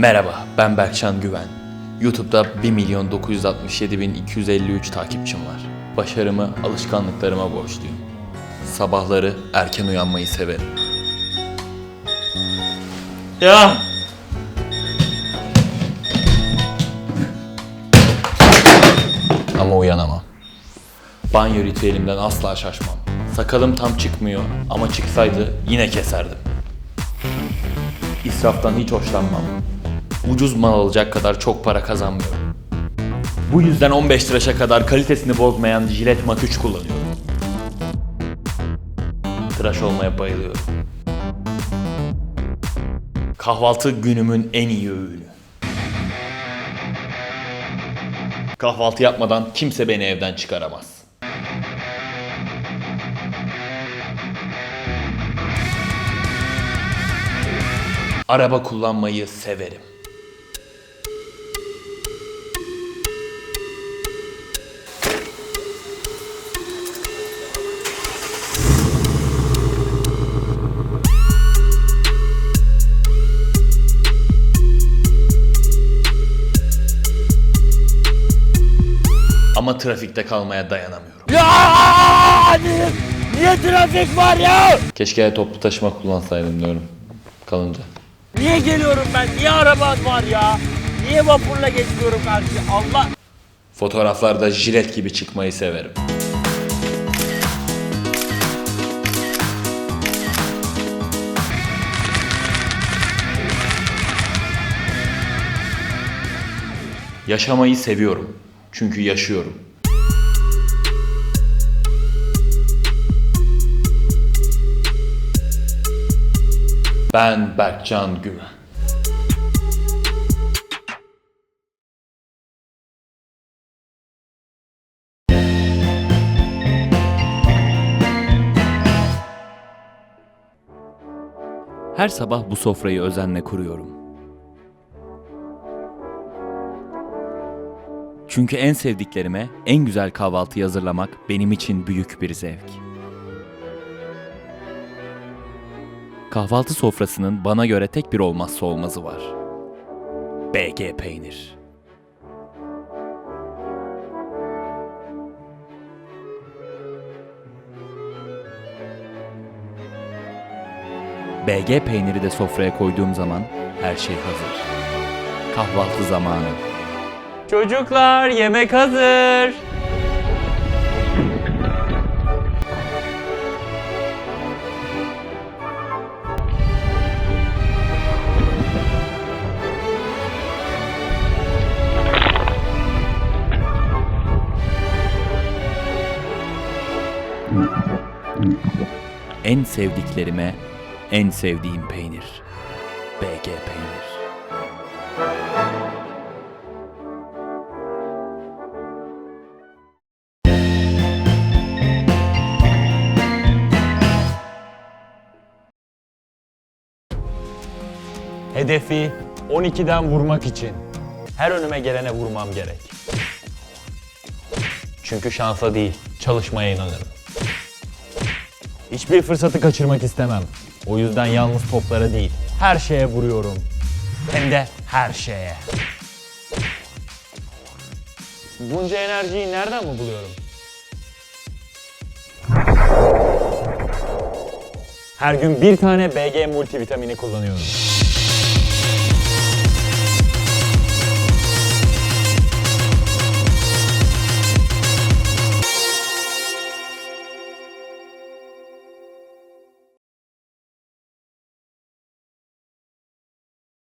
Merhaba, ben Berkcan Güven. YouTube'da 1 milyon 967 bin 253 takipçim var. Başarımı alışkanlıklarıma borçluyum. Sabahları erken uyanmayı severim. Ya! Ama uyanamam. Banyo ritüelimden asla şaşmam. Sakalım tam çıkmıyor ama çıksaydı yine keserdim. İsraftan hiç hoşlanmam. Ucuz mal alacak kadar çok para kazanmıyorum. Bu yüzden 15 tıraşa kadar kalitesini bozmayan Gillette Mat 3 kullanıyorum. Tıraş olmaya bayılıyorum. Kahvaltı günümün en iyi öğünü. Kahvaltı yapmadan kimse beni evden çıkaramaz. Araba kullanmayı severim. Ama trafikte kalmaya dayanamıyorum. Ya niye, niye trafik var ya? Keşke toplu taşıma kullansaydım diyorum kalınca. Niye geliyorum ben? Niye araban var ya? Niye vapurla geçmiyorum karşıya? Allah... Fotoğraflarda jilet gibi çıkmayı severim. Yaşamayı seviyorum. Çünkü yaşıyorum. Ben Berkcan Güven. Her sabah bu sofrayı özenle kuruyorum. Çünkü en sevdiklerime en güzel kahvaltıyı hazırlamak benim için büyük bir zevk. Kahvaltı sofrasının bana göre tek bir olmazsa olmazı var. BG peynir. BG peyniri de sofraya koyduğum zaman her şey hazır. Kahvaltı zamanı. Çocuklar yemek hazır. En sevdiklerime en sevdiğim peynir. BG peynir. Hedefi 12'den vurmak için her önüme gelene vurmam gerek. Çünkü şansa değil, çalışmaya inanırım. Hiçbir fırsatı kaçırmak istemem. O yüzden yalnız toplara değil, her şeye vuruyorum. Hem de her şeye. Bunca enerjiyi nereden mi buluyorum? Her gün bir tane BG multivitamini kullanıyorum.